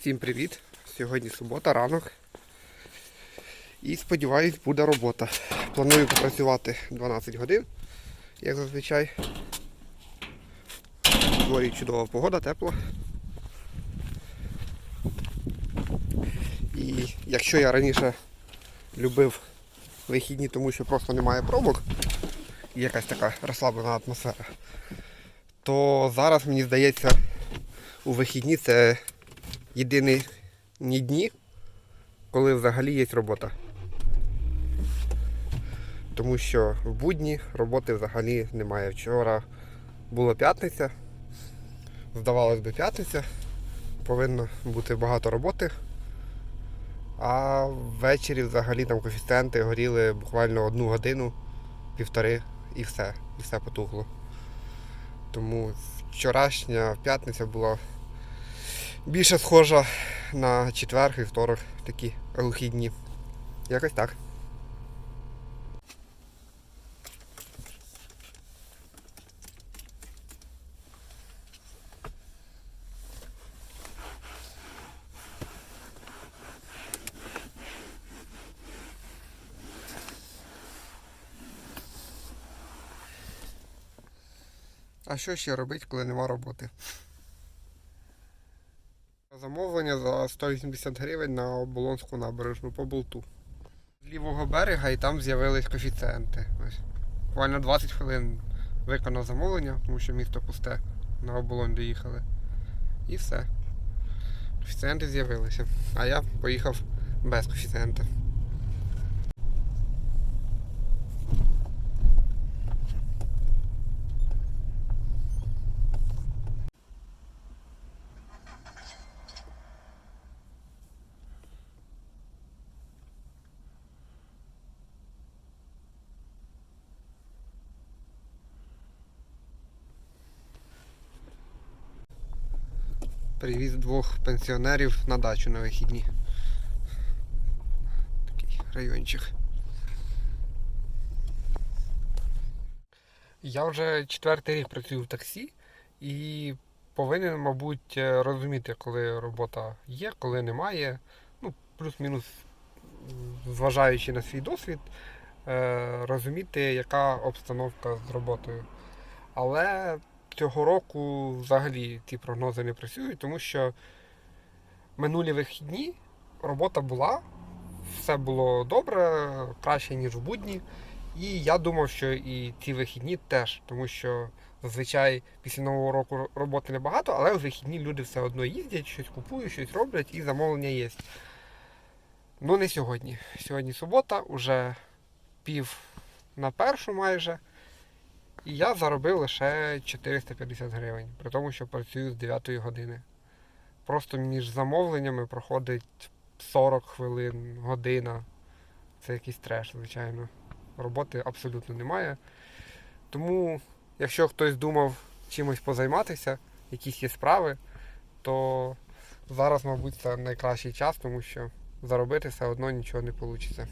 Всім привіт! Сьогодні субота, ранок. І сподіваюсь, буде робота. Планую попрацювати 12 годин, як зазвичай. Дворі чудова погода, тепло. І якщо я раніше любив вихідні, тому що просто немає пробок, і якась така розслаблена атмосфера, то зараз мені здається, у вихідні це єдині ні дні, коли взагалі є робота. Тому що в будні роботи взагалі немає. Вчора була п'ятниця. Здавалось би, п'ятниця. Повинно бути багато роботи. А ввечері взагалі там коефіцієнти горіли буквально одну годину, півтори і все. І все потухло. Тому вчорашня п'ятниця була більше схожа на четвер і второк такі глухі дні. Якось так. А що ще робити, коли нема роботи? Замовлення за 180 гривень на оболонську набережну по болту. З лівого берега і там з'явились коефіцієнти. Буквально 20 хвилин виконав замовлення, тому що місто пусте, на оболонь доїхали. І все. Коефіцієнти з'явилися. А я поїхав без коефіцієнта. Привіз двох пенсіонерів на дачу на вихідні. Такий райончик. Я вже четвертий рік працюю в таксі і повинен, мабуть, е, розуміти, коли робота є, коли немає. Ну, плюс-мінус, зважаючи на свій досвід, е, розуміти, яка обстановка з роботою. Але цього року взагалі ці прогнози не працюють, тому що минулі вихідні робота була, все було добре, краще, ніж в будні. І я думав, що і ці вихідні теж, тому що зазвичай після нового року роботи небагато, але в вихідні люди все одно їздять, щось купують, щось роблять і замовлення є. Ну не сьогодні. Сьогодні субота, уже пів на першу майже. І я заробив лише 450 гривень, при тому, що працюю з 9 години. Просто між замовленнями проходить 40 хвилин, година. Це якийсь треш, звичайно. Роботи абсолютно немає. Тому, якщо хтось думав чимось позайматися, якісь є справи, то зараз, мабуть, це найкращий час, тому що заробити все одно нічого не вийде.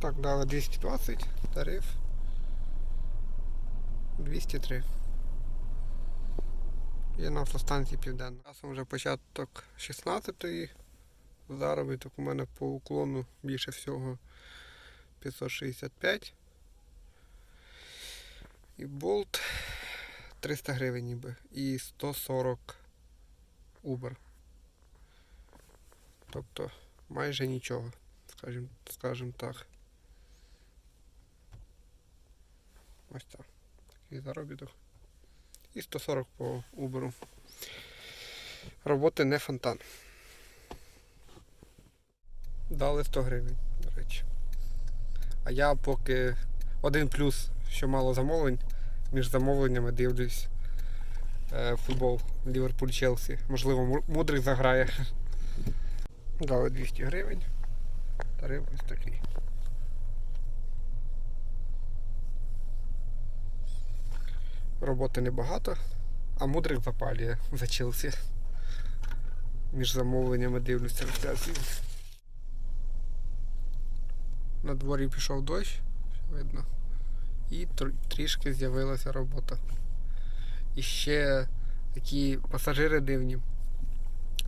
Так, дали 220 тариф. 203. Є на автостанції Південна. Часом вже початок 16-ї. Заробіток у мене по уклону більше всього 565. І болт 300 гривень ніби. І 140 Uber. Тобто майже нічого, скажімо скажем так. Ось так. Такий заробіток. І 140 по Uber. Роботи не фонтан. Дали 100 гривень, до речі. А я поки один плюс, що мало замовлень, між замовленнями дивлюсь е, футбол Ліверпуль Челсі. Можливо, Му- мудрик заграє. Дали 200 гривень. Тариф ось такий. Роботи небагато, а мудрик запалює за Челсі. Між замовленнями дивлюся трансляцію. На дворі пішов дощ, видно. І тр- трішки з'явилася робота. І ще такі пасажири дивні.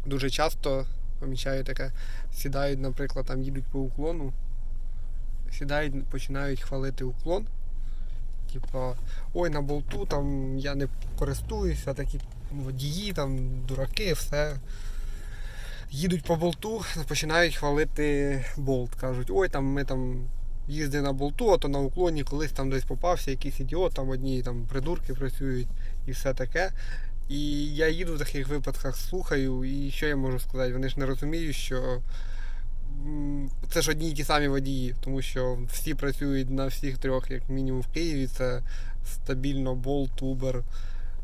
Дуже часто помічаю таке, сідають, наприклад, там їдуть по уклону, сідають, починають хвалити уклон. Типа, ой, на болту там я не користуюся, такі водії, там дураки, все. Їдуть по болту, починають хвалити болт. Кажуть, ой, там ми там їздили на болту, а то на уклоні колись там десь попався, якийсь ідіот, там одні там придурки працюють і все таке. І я їду в таких випадках, слухаю, і що я можу сказати? Вони ж не розуміють, що це ж одні й ті самі водії, тому що всі працюють на всіх трьох, як мінімум в Києві. Це стабільно Bolt, Uber,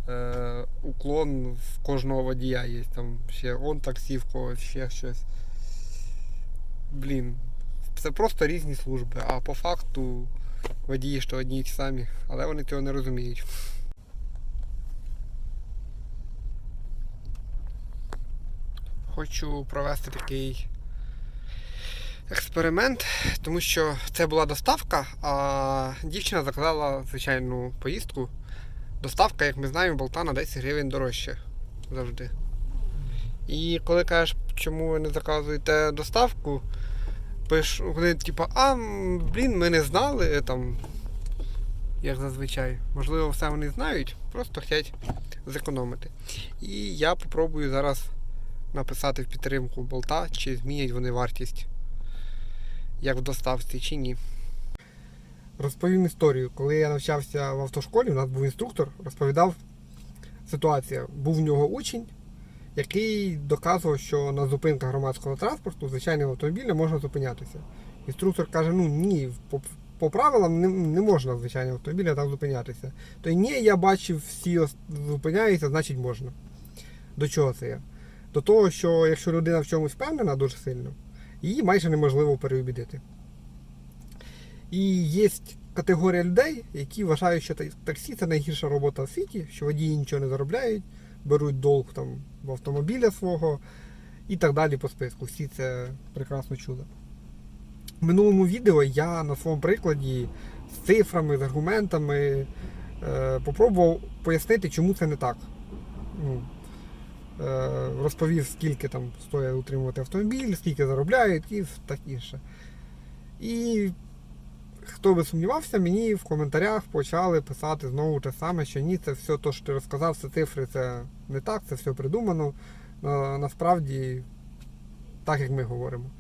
е, уклон в кожного водія є. Там ще он таксі в когось, ще щось. Блін. Це просто різні служби, а по факту водії то одні й ті самі, але вони цього не розуміють. Хочу провести такий експеримент, тому що це була доставка, а дівчина заказала звичайну поїздку. Доставка, як ми знаємо, болта на 10 гривень дорожче завжди. І коли кажеш, чому ви не заказуєте доставку, пиш, вони типа, а блін, ми не знали там. Як зазвичай. Можливо, все вони знають, просто хочуть зекономити. І я попробую зараз написати в підтримку болта, чи змінять вони вартість, як в доставці, чи ні. Розповім історію. Коли я навчався в автошколі, у нас був інструктор, розповідав ситуація. Був в нього учень, який доказував, що на зупинках громадського транспорту звичайним автомобілем можна зупинятися. Інструктор каже: ну ні, по, по правилам не, не можна звичайним автомобілем так зупинятися. То ні, я бачив, всі зупиняються, значить можна. До чого це я? До того, що якщо людина в чомусь впевнена дуже сильно, її майже неможливо переубідити. І є категорія людей, які вважають, що таксі це найгірша робота в світі, що водії нічого не заробляють, беруть долг там в автомобіля свого і так далі по списку. Всі це прекрасно чули. В минулому відео я на своєму прикладі з цифрами, з аргументами е, попробував пояснити, чому це не так. Ну, розповів, скільки там стоїть утримувати автомобіль, скільки заробляють і так інше. І хто би сумнівався, мені в коментарях почали писати знову те саме, що ні, це все те, що ти розказав, це цифри, це не так, це все придумано. Насправді, так як ми говоримо.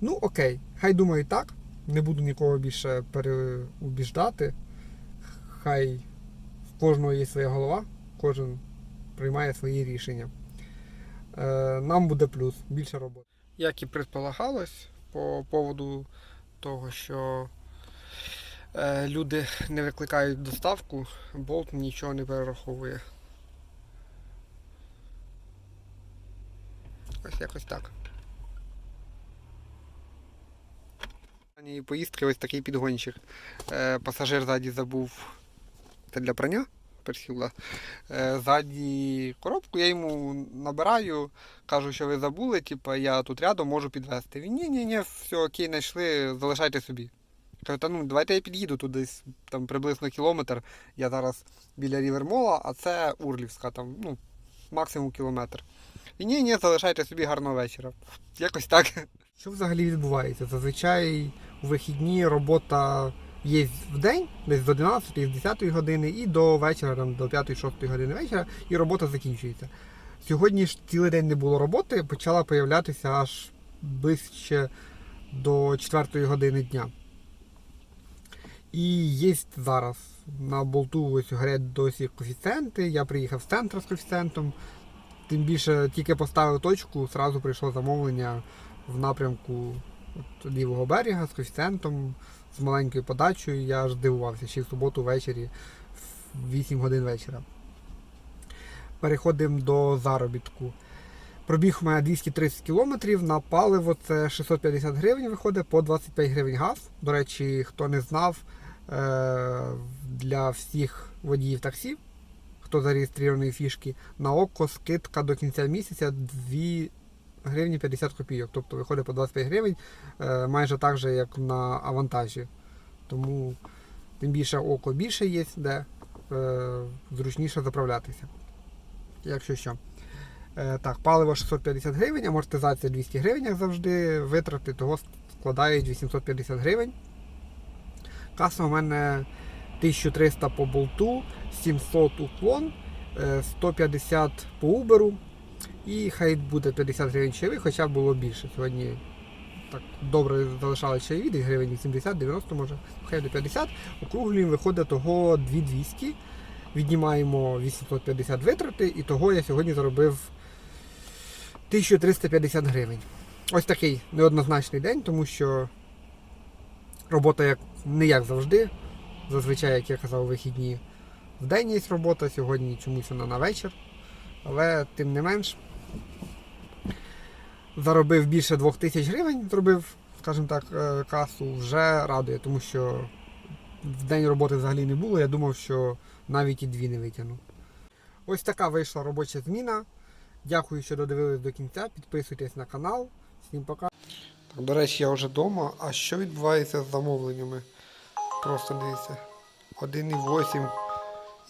Ну, окей, хай думають так. Не буду нікого більше переубіждати. Хай в кожного є своя голова, кожен приймає свої рішення. Е, нам буде плюс, більше роботи. Як і предполагалось, по поводу того, що е, люди не викликають доставку, болт нічого не перераховує. Ось якось так. Поїздки ось такий підгончик. Е, пасажир ззаді забув. Це для прання персіла. Е, ззаді коробку, я йому набираю, кажу, що ви забули, типу, я тут рядом можу підвезти. Він ні, ні, ні, все окей, знайшли, залишайте собі. Кажу, та ну давайте я під'їду тут там приблизно кілометр. Я зараз біля Рівермола, а це Урлівська, там, ну, максимум кілометр. І ні, ні, залишайте собі гарного вечора. Якось так. Що взагалі відбувається? Зазвичай у вихідні робота є в день, десь з 11 з 10 години і до вечора, там, до 5-6 години вечора, і робота закінчується. Сьогодні ж цілий день не було роботи, почала появлятися аж ближче до 4 години дня. І є зараз на болту ось горять досі коефіцієнти. Я приїхав з центру з коефіцієнтом. Тим більше тільки поставив точку, одразу прийшло замовлення в напрямку лівого берега з коефіцієнтом, з маленькою подачею. Я аж дивувався, ще в суботу ввечері в 8 годин вечора. Переходимо до заробітку. Пробіг у мене 230 кілометрів, на паливо це 650 гривень виходить, по 25 гривень газ. До речі, хто не знав, е, для всіх водіїв таксі, хто зареєстрований фішки, на око скидка до кінця місяця 2 гривні 50 копійок. Тобто виходить по 25 гривень, е, майже так же, як на авантажі. Тому тим більше око більше є, де е, зручніше заправлятися. Якщо що. Е, так, паливо 650 гривень, амортизація 200 гривень, як завжди, витрати того складають 850 гривень. Каса у мене 1300 по болту, 700 уклон, е, 150 по Uber. І хай буде 50 гривень чайових, хоча було більше. Сьогодні так добре залишали чайові, десь гривень 80-90 може, хай до 50. Округлюємо, виходить того 2200. Віднімаємо 850 витрати, і того я сьогодні заробив 1350 гривень. Ось такий неоднозначний день, тому що робота як, не як завжди. Зазвичай, як я казав, вихідні в день є робота, сьогодні чомусь вона на вечір. Але тим не менш заробив більше 2000 гривень, зробив, скажімо так, е, касу, вже радує, тому що в день роботи взагалі не було. Я думав, що навіть і дві не витягну. Ось така вийшла робоча зміна. Дякую, що додивились до кінця. Підписуйтесь на канал. Всім пока. Так, до речі, я вже вдома. А що відбувається з замовленнями? Просто дивіться. 1,8.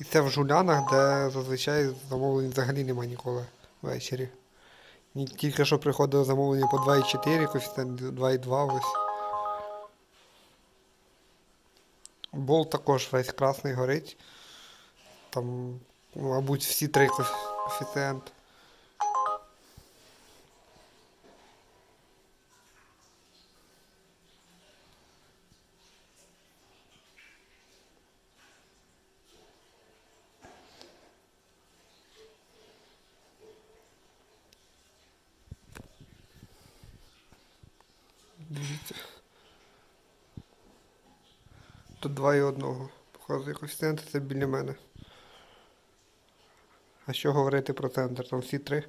І це в жулянах, де зазвичай замовлень взагалі немає ніколи ввечері. Мені Тільки що приходило замовлення по 2,4, коефіцієнт 2,2 ось. Болт також весь красний горить. Там, мабуть, всі три коеф- коефіцієнт. Дивіться. Тут два і одного. Показує коефіцієнт, це біля мене. А що говорити про центр? Там всі три.